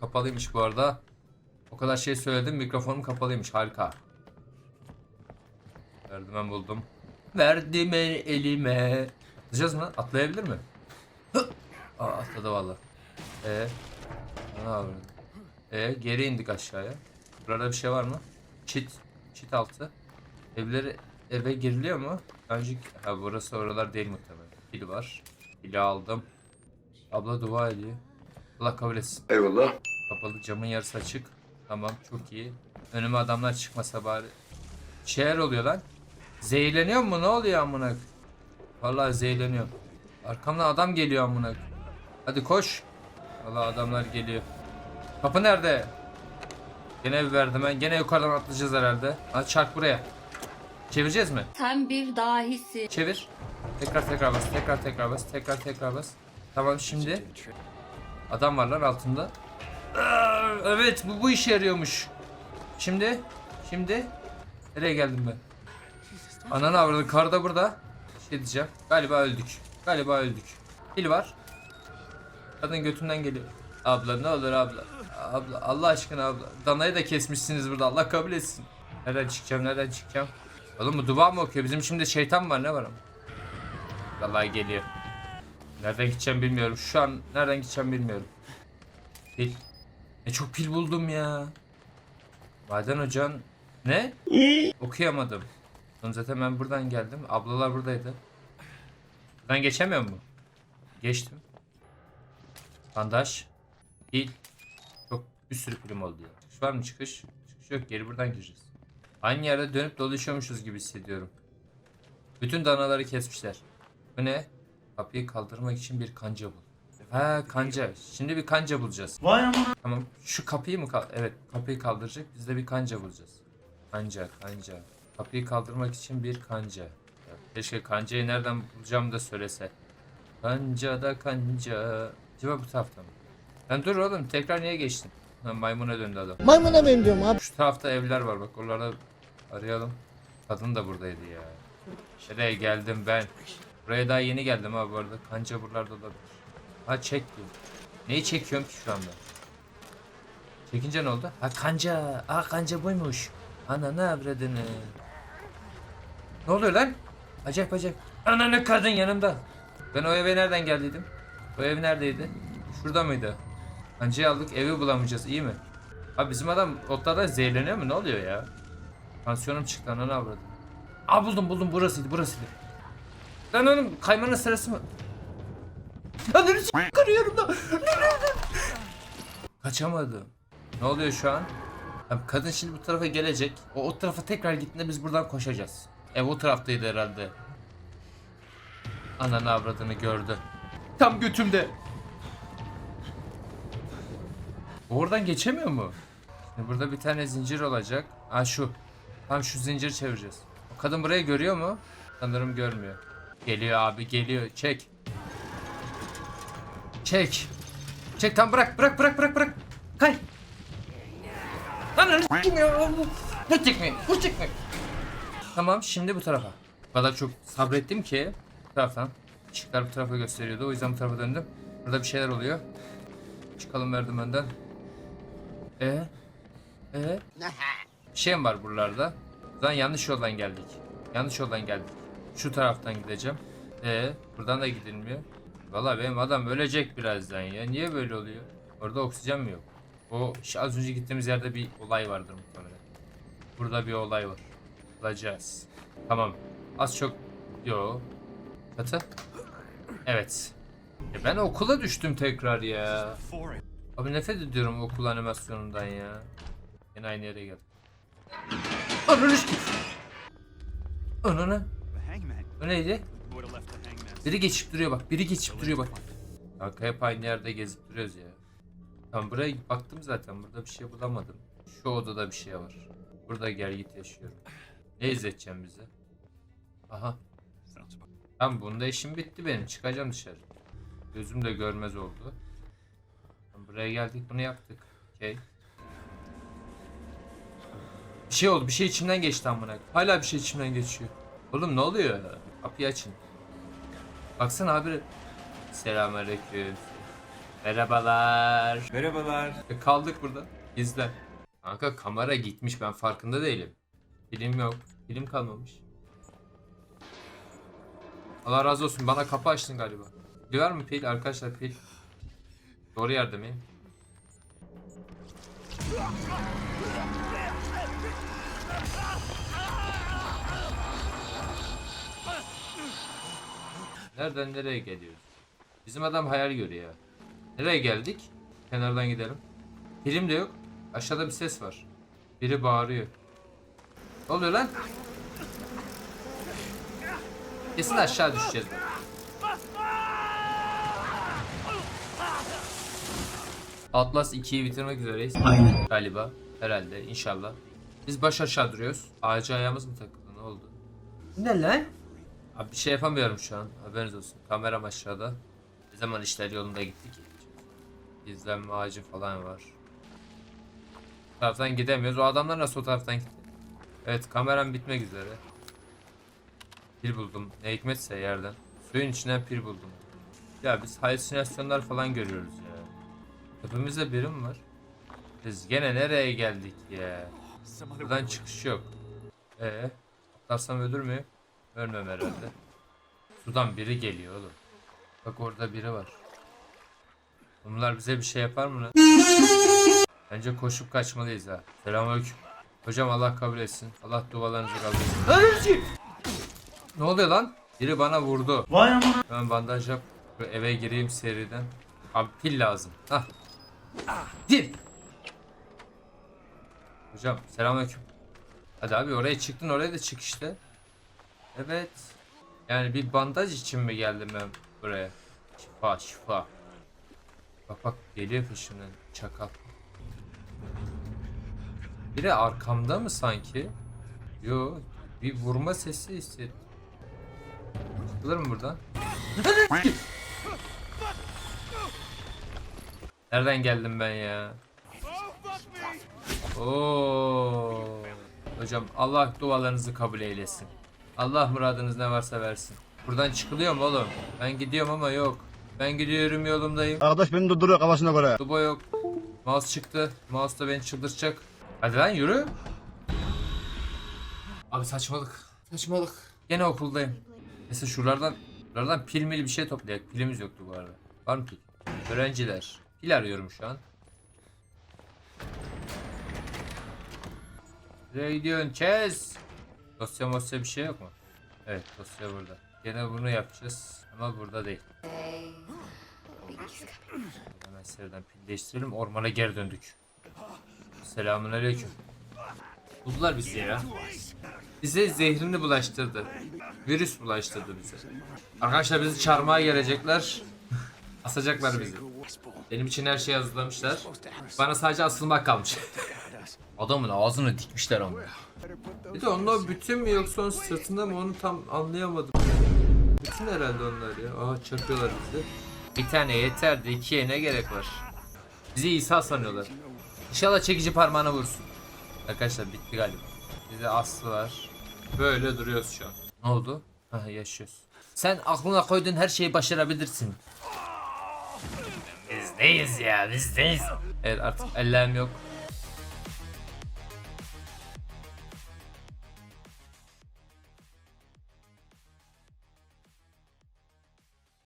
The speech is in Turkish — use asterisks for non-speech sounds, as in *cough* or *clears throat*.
Kapalıymış bu arada. O kadar şey söyledim mikrofonum kapalıymış harika. Merdiven buldum. Verdim el- elime. Atlayacağız mı? Atlayabilir mi? *clears throat* Aa atladı valla. Ee, ne yapıyorsun? Ee, geri indik aşağıya. Burada bir şey var mı? Çit. Çit altı. Evleri eve giriliyor mu? Önceki ha burası oralar değil muhtemelen. Pil var. Pili aldım. Abla dua ediyor. Allah kabul etsin. Eyvallah. Kapalı camın yarısı açık. Tamam çok iyi. Önüme adamlar çıkmasa bari. Şeyler oluyor lan. Zehirleniyor mu? Ne oluyor amına? Vallahi zehirleniyor. Arkamdan adam geliyor amına. Hadi koş. Vallahi adamlar geliyor. Kapı nerede? Gene bir verdim ben. Gene yukarıdan atlayacağız herhalde. Hadi çark buraya. Çevireceğiz mi? Sen bir dahisin. Çevir. Tekrar tekrar bas. Tekrar tekrar bas. Tekrar tekrar bas. Tamam şimdi. Adam var lan altında. Evet bu, bu işe yarıyormuş. Şimdi. Şimdi. Nereye geldim ben? Ananı avradı. Kar da burada. Şey diyeceğim. Galiba öldük. Galiba öldük. Pil var. Kadın götünden geliyor. Abla ne olur abla. Abla Allah aşkına abla. Danayı da kesmişsiniz burada. Allah kabul etsin. Nereden çıkacağım? Nereden çıkacağım? Oğlum bu dua mı okuyor? Bizim şimdi şeytan var ne var ama? Vallahi geliyor. Nereden gideceğim bilmiyorum. Şu an nereden gideceğim bilmiyorum. Pil. Ne çok pil buldum ya. Maden hocan. Ne? Okuyamadım. Oğlum zaten ben buradan geldim. Ablalar buradaydı. Buradan geçemiyor mu? Geçtim. Bandaj. Pil. Çok bir sürü pilim oldu ya. Çıkış var mı çıkış? Çıkış yok. Geri buradan gireceğiz. Aynı yerde dönüp dolaşıyormuşuz gibi hissediyorum. Bütün danaları kesmişler. Bu ne? Kapıyı kaldırmak için bir kanca bul. Ha kanca. Şimdi bir kanca bulacağız. Vay amına. Tamam. Şu kapıyı mı kal Evet kapıyı kaldıracak. Biz de bir kanca bulacağız. Kanca kanca. Kapıyı kaldırmak için bir kanca. Ya, keşke kancayı nereden bulacağımı da söylese. Kanca da kanca. Acaba bu tarafta mı? Ben dur oğlum tekrar niye geçtin? Maymuna döndü adam. Maymuna benziyorum abi. Şu tarafta evler var bak oralarda arayalım. Kadın da buradaydı ya. Nereye geldim ben? Buraya daha yeni geldim ha bu arada. Kanca buralarda olabilir. Ha çek diyor. Neyi çekiyorum ki şu anda? Çekince ne oldu? Ha kanca. Aa kanca buymuş. Ana ne avradını. Ne oluyor lan? Acayip acayip. Ananı kadın yanımda. Ben o eve nereden geldiydim? O ev neredeydi? Şurada mıydı? Kancayı aldık evi bulamayacağız iyi mi? Abi bizim adam otlardan zehirleniyor mu? Ne oluyor ya? Tansiyonum çıktı ananı avradım. Aa buldum buldum burasıydı burasıydı. Lan oğlum kaymanın sırası mı? Ananı s*** kırıyorum da. Kaçamadım. Ne oluyor şu an? Abi kadın şimdi bu tarafa gelecek. O, o tarafa tekrar gittiğinde biz buradan koşacağız. Ev o taraftaydı herhalde. Ananı avradını gördü. Tam götümde. Oradan geçemiyor mu? Şimdi burada bir tane zincir olacak. Ha şu. Tam şu zincir çevireceğiz. O kadın burayı görüyor mu? Sanırım görmüyor. Geliyor abi geliyor. Çek. Çek. Çek tam bırak bırak bırak bırak bırak. Kay. S**eyim ya. Ne çekmeyin? Bu çekmeyin. Tamam şimdi bu tarafa. O kadar çok sabrettim ki bu taraftan. Işıklar bu tarafa gösteriyordu. O yüzden bu tarafa döndüm. Burada bir şeyler oluyor. Çıkalım merdivenden. E? E? Bir şey mi var buralarda? Zaman yanlış yoldan geldik. Yanlış yoldan geldik. Şu taraftan gideceğim. E buradan da gidilmiyor. Vallahi benim adam ölecek birazdan ya. Niye böyle oluyor? Orada oksijen mi yok? O az önce gittiğimiz yerde bir olay vardır muhtemelen. Burada bir olay var. Bulacağız. Tamam. Az çok... Yo. Katı. Evet. Ya ben okula düştüm tekrar ya. Abi nefret ediyorum okul animasyonundan ya. Yine aynı yere geldim. Ananı Ananı. Neydi? Biri geçip duruyor bak. Biri geçip duruyor bak. Kanka hep aynı yerde gezip duruyoruz ya. Tamam buraya baktım zaten. Burada bir şey bulamadım. Şu odada bir şey var. Burada gel git yaşıyorum. Ne izleteceğim bize? Aha. Tamam bunda işim bitti benim. Çıkacağım dışarı. Gözüm de görmez oldu. Buraya geldik bunu yaptık. Okey. Bir şey oldu. Bir şey içimden geçti amına. Hala bir şey içimden geçiyor. Oğlum ne oluyor? Kapıyı açın. Baksana abi. Selamünaleyküm. Merhabalar. Merhabalar. E, kaldık burada. İzle. Kanka kamera gitmiş ben farkında değilim. Film yok. Film kalmamış. Allah razı olsun bana kapı açtın galiba. Pil var mı pil arkadaşlar pil. Doğru yerde miyim? Nereden nereye geliyoruz? Bizim adam hayal görüyor. Nereye geldik? Kenardan gidelim. Film de yok. Aşağıda bir ses var. Biri bağırıyor. Ne oluyor lan? Kesin aşağı düşeceğiz. bak. Atlas 2'yi bitirmek üzereyiz. Aynen. Galiba. Herhalde. inşallah. Biz baş aşağı duruyoruz. Ağaca ayağımız mı takıldı? Ne oldu? Ne lan? Abi bir şey yapamıyorum şu an. Haberiniz olsun. Kameram aşağıda. Ne zaman işler yolunda gitti ki? İzlenme ağacı falan var. Bu taraftan gidemiyoruz. O adamlar nasıl o taraftan gitti? Evet kameram bitmek üzere. Pil buldum. Ne hikmetse yerden. Suyun içinden pil buldum. Ya biz halüsinasyonlar falan görüyoruz ya. Tepemizde biri mi var? Biz gene nereye geldik ya? Buradan çıkış yok. Ee, atlarsam ölür müyüm? Ölmem herhalde. Sudan biri geliyor oğlum. Bak orada biri var. Bunlar bize bir şey yapar mı lan? Bence koşup kaçmalıyız ha. Selamünaleyküm. Hocam Allah kabul etsin. Allah dualarınızı kabul etsin. ne oluyor lan? Biri bana vurdu. Vay aman. Ben bandaj yap. Eve gireyim seriden. Abi pil lazım. Hah. Pil. Hocam selamünaleyküm. Hadi abi oraya çıktın oraya da çık işte. Evet. Yani bir bandaj için mi geldim ben buraya? Şifa şifa. Bak bak geliyor peşimden çakal. Biri arkamda mı sanki? Yo bir vurma sesi hissettim. Çıkılır mı buradan? Nereden geldim ben ya? Oo. Hocam Allah dualarınızı kabul eylesin. Allah muradınız ne varsa versin. Buradan çıkılıyor mu oğlum? Ben gidiyorum ama yok. Ben gidiyorum yolumdayım. Arkadaş beni durduruyor kafasına göre. Duba yok. Mouse çıktı. Mouse da beni çıldırtacak. Hadi lan yürü. Abi saçmalık. Saçmalık. Gene okuldayım. Neyse şuralardan şuralardan pil mil bir şey toplayak. Pilimiz yoktu bu arada. Var mı pil? Öğrenciler. Pil arıyorum şu an. Nereye gidiyorsun? Çez. Dosya mosya bir şey yok mu? Evet dosya burada. Gene bunu yapacağız ama burada değil. Hemen seriden pil değiştirelim. Ormana geri döndük. Selamun aleyküm. Buldular bizi ya. Bize zehrini bulaştırdı. Virüs bulaştırdı bize. Arkadaşlar bizi çarmıha gelecekler. *laughs* Asacaklar bizi. Benim için her şeyi hazırlamışlar. Bana sadece asılmak kalmış. *laughs* Adamın ağzını dikmişler ama. Bir de onun bütün mü yoksa onun sırtında mı onu tam anlayamadım. Bütün herhalde onlar ya. Aha çakıyorlar bizi. Bir tane yeterdi. ikiye ne gerek var? Bizi İsa sanıyorlar. İnşallah çekici parmağına vursun. Arkadaşlar bitti galiba. Bize aslı var. Böyle duruyoruz şu an. Ne oldu? Ha yaşıyoruz. Sen aklına koyduğun her şeyi başarabilirsin. Biz neyiz ya biz neyiz? Evet artık ellerim yok.